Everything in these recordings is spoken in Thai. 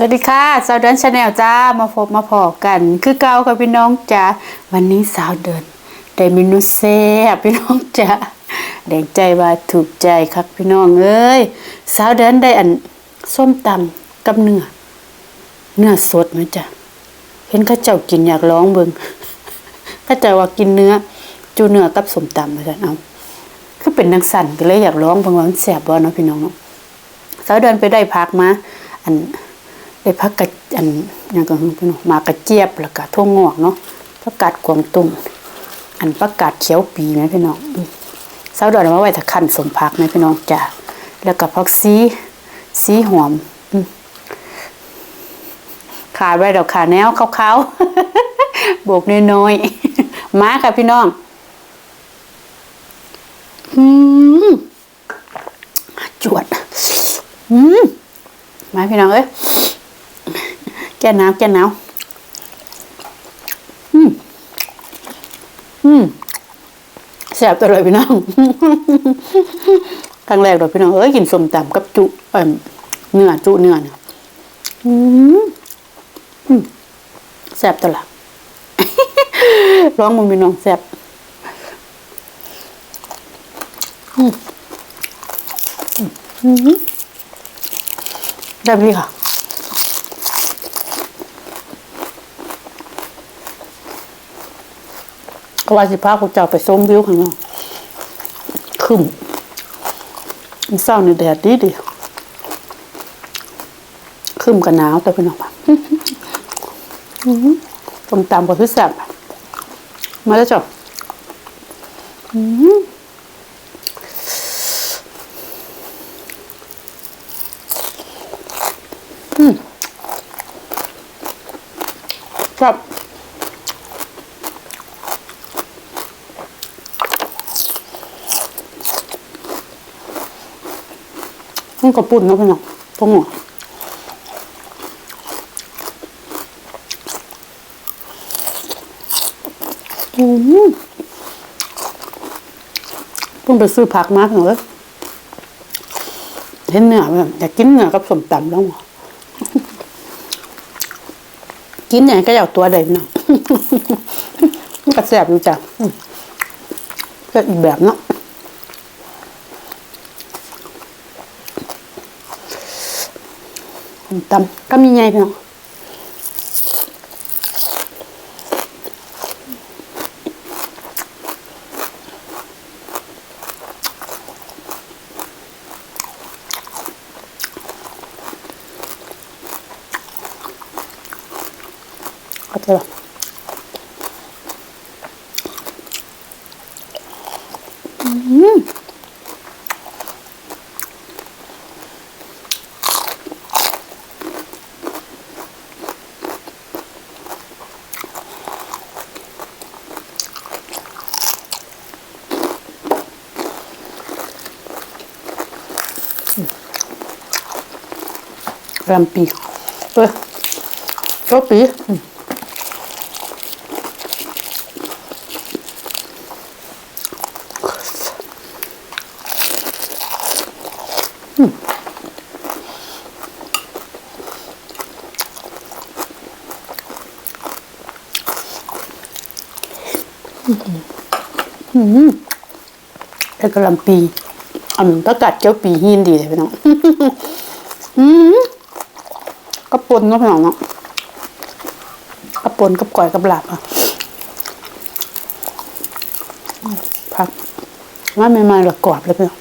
สวัสดีค่ะสาวเดินชาแนลจ้ามาพบมาพอกัน คือเก่ากับพี่น้องจ้าวันนี้สาวเดินได้เมนูแซ่บพี่น้องจ้าแดงใจว่าถูกใจครับพี่น้องเอ้ยสาวเดินได้อันส้มตำกับเนื้อเนื้อสดไหมจ้ะเห็นข้าเจ้ากินอยากร้องเบิงข้าเจ้าว่ากินเนื้อ จูเนื้อกับส้มตำเหมือนกันเอาคือเป็นนังสั่นก็เลยอยากร้องเบิงว่ามันแซบบ่เนาะพี่น้องเนาะสาวเดินไปได้พักมาอัน พักกะอันยังก็พี่น้องมากระเจี๊ยบแล้วก็ทั่วงอกเนาะผักกาดกวางตุ้งอันผักกาดเขียวปีไหมพี่น้องอืมสาวดินเอามาไว้ถ้าคั่นสมพักไหมพี่น้องจ้ะแล้วก็ผักซีซีหอมขาไว้ดอกขาแนวขาวๆโบกน้อยๆมาค่ะพี่น้องอืมจวดอืมมาพี่น้องเอ้ย แก้หนาวแก้หนาวอืมอืมแซ่บตัวเลยพี่น้องครั้งแรกเลยพี่น้องเอ้ยกินส้มตำกับจุเอเนื้อจุเนื้อเนี่ยอืมแซ่บตัวละร้องมึงพี่น้องแซ่บได้พี่ค่ะ ก็ว่าสิพาพวกเจ้าไปส้มวิวข้างนอกขึ้นมันเศร้าในแดดดีดีขึ้นกันหนาวแต่เป็นออกมาต้มตำกับพิซซ่บมาแล้วจ้ะครับ นี่ก็ปุ่นนะพี่น้องตรงหัวอืมเพิ่งไปซื้อผักมาพี่น้อเห็นเนื้อแบบอยากกินเนื้อกับสมตำแล้วหมอกินอย่างก็อยากตัวใดพี่น้องมันก็แซ่บอยู่จ้ะก็อีกแบบเนาะ ตำก็มีไงพี่น้องก็จะ รำปีเออก็ปีอืมแต่กระลำปีอันประกาศเจ้าปีหินดีเลยพี่น้อง อืม กับปนก็พี่น้องเนาะกับปนกับก่อยกับหลับอะผักมาใหม่ๆหลักกรอบเลยพี่น้อง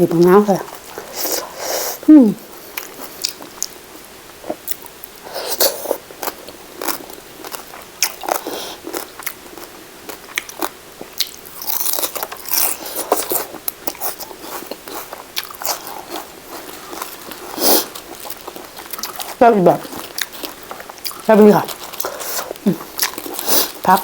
มีบางน้ำเลยอืมแซ่บอีกแบบแซ่บอีกค่ะอืมพัก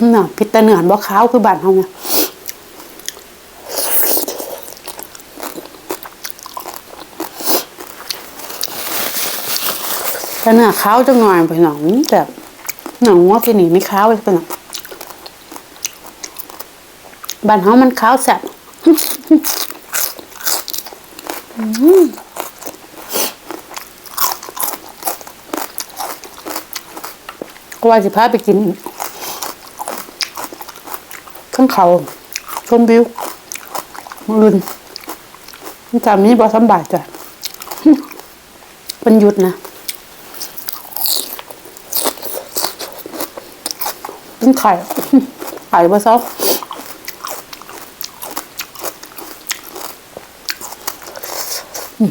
น่ะพิษตะเหนือนบ่ขาวคือบ้านเฮาเนี่ยแต่เนื้อขาวจังหน่อยไปหน่อยแต่หนังว่าที่นี่ไม่ขาวเลยไปหน่อยบ้านเฮามันขาวแซ่บก็ว่าสิพาไปกิน ข้างเขาชมวิวมืออื่นมันจำนี้บอสบายจ้ะเป็นหยุดนะเป็นไข่ไข่บะซอกอืม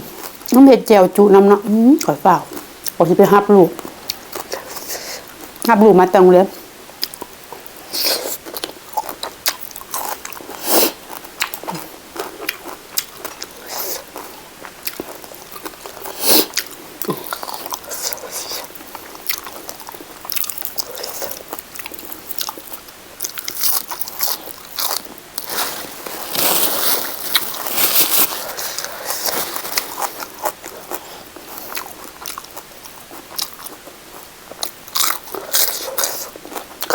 น้ำเห็ดแจวจุน้ำเนาะอืมข่อยเปล่าผมจะไปหับลูกหับลูกมาตังเรียน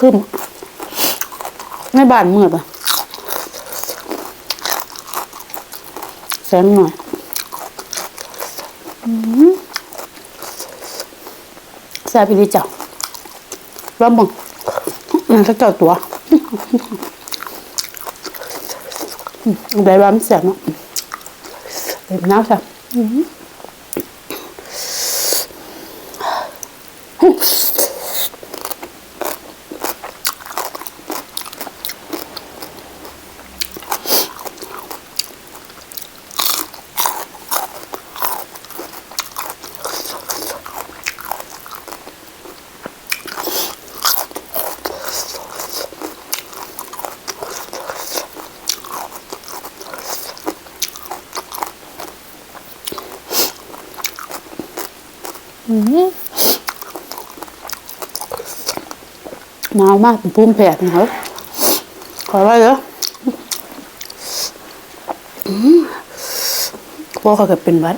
ขึ้น ในบ้านมืดอะแสงหน่อยแซ่บอีหลีจ้าร้อนบังนั่นก็เจ้าตัวได้บ้านแซ่บเนาะเด็ดน้ำจ้ะอืม หนาวมากเป็นภูมิแพ้นะครับขอไว้เด้อพวกเขาก็เป็นหวัด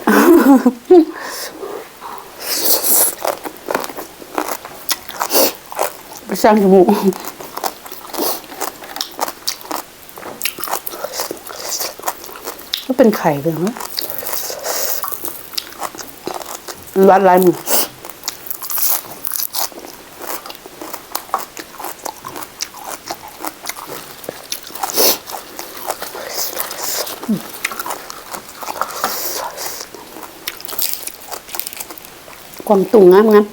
ไปสร้างจมูกก็เป็นไข่เลยเหรอวัดลายมือ กวางตุ่งงามงาม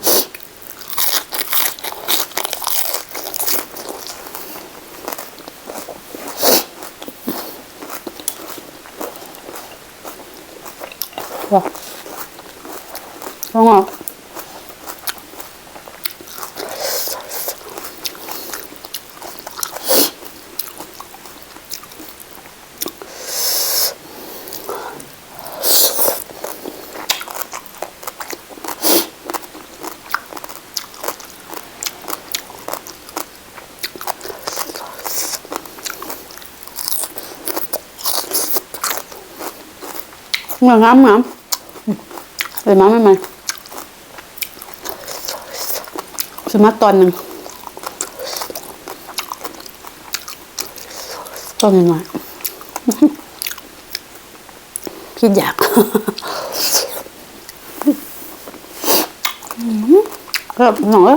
งามงามงามเลยมาไม่ไหมสมาตอนหนึ่งตอนหน่อยคิดอยากครับหน่อย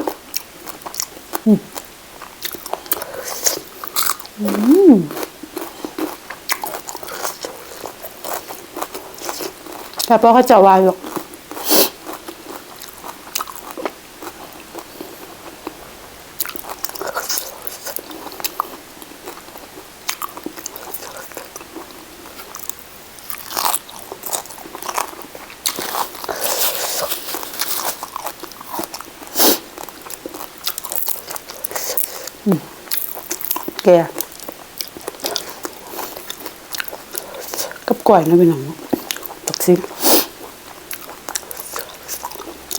อืมอืม แต่พ่อเขาจะวายหรอกแกกับก่อยนะพี่น้องตักซิ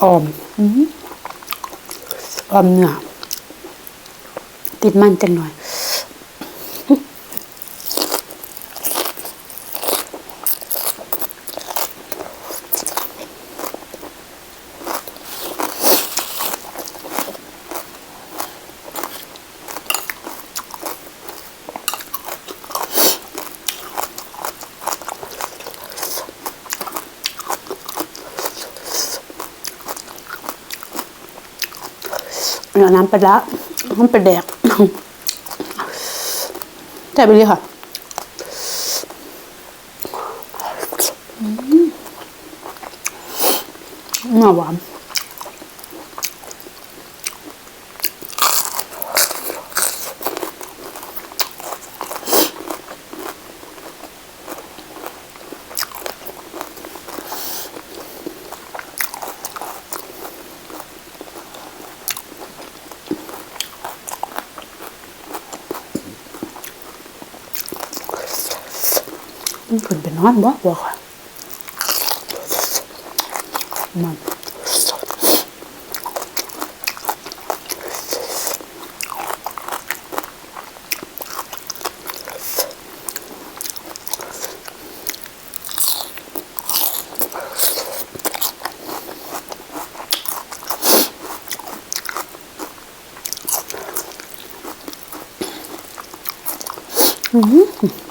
ออมอื้อออมเนื้อแติดมันจังหน่อย เอาน้ำปลาร้าน้ำปลาแดกแต่ไปเลยค่ะหน่าหวาน มันเพิ่นไปนอนบ่บ่ค่ะมันมืม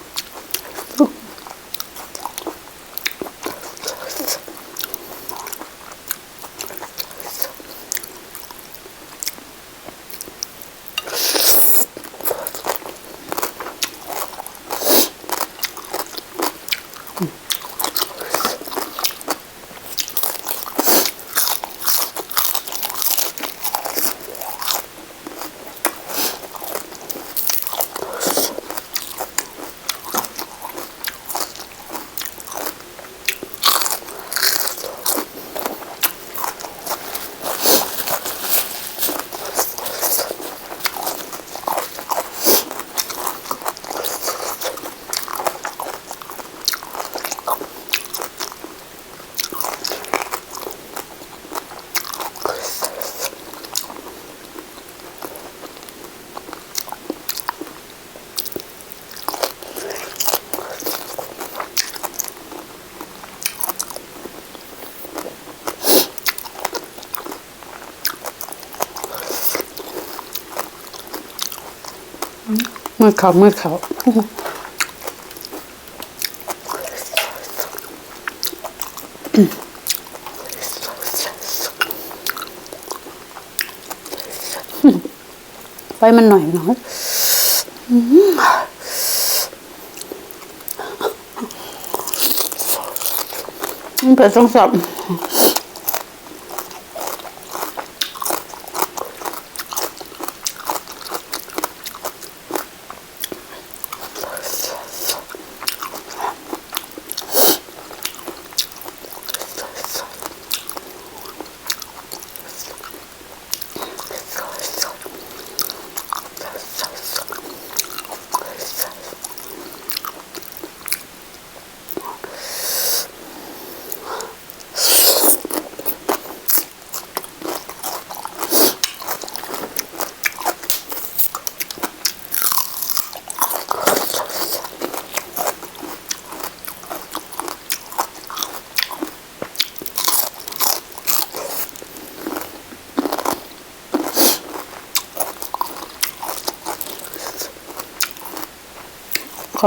อเขามือเขาไฟมันหน่อยน่อยมันเปิดสองสับ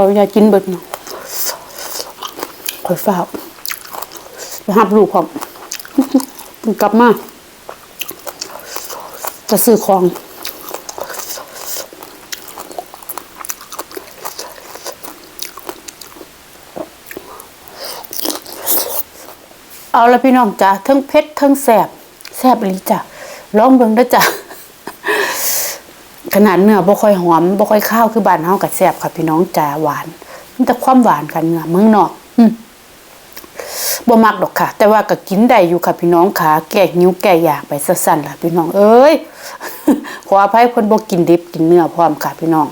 เขาอยากกินเบิดเนาะคอยฝ้าไปหับลูกของกลับมาจะซื้อของเอาละพี่น้องจ้ะทั้งเผ็ดทั้งแสบแสบอีจ้ะลองเบิ่งด้อจ้ะ นาดเนื้อบ่ค่อยหอมบ่ค่อยข้าวคือบ้านเฮากับแซ่บค่ะพี่น้องจ๋าหวานมันแต่ความหวานค่ะเนื้อเมืองนอกอืบ่มักดอกค่ะ แต่ว่าก็กินได้อยู่ค่ะพี่น้องค่ะแก้หิวแก้อยากไปสั้นๆล่ะพี่น้องเอ้ยขออภัยเพิ่นบ่กินดิบกินเนื้อพร้อมค่ะพี่น้อง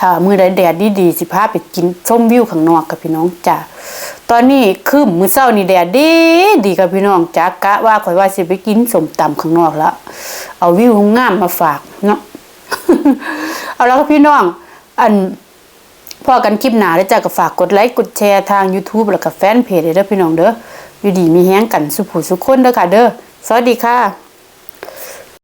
ค่ะมื้อใดแดดดีๆสิพาไปกินชมวิวข้างนอกกับพี่น้องจ้ะ ตอนนี้คือมื้อเช้านี่แดดดีดีกับพี่น้องจ้ะกะว่าข่อยว่าสิไปกินสมตำข้างนอกแล้ว เอาวิวงามมาฝากเนาะเอาแล้วก็พี่น้อง อันพอกันคลิปหนาแล้วจ้าก็ฝากกดไลค์กดแชร์ทาง YouTube แล้วก็แฟนเพจเลยเด้อพี่น้องเด้ออยู่ดีมีแฮงกันสุผู้สุขคนเด้อค่ะเด้อสวัสดีค่ะ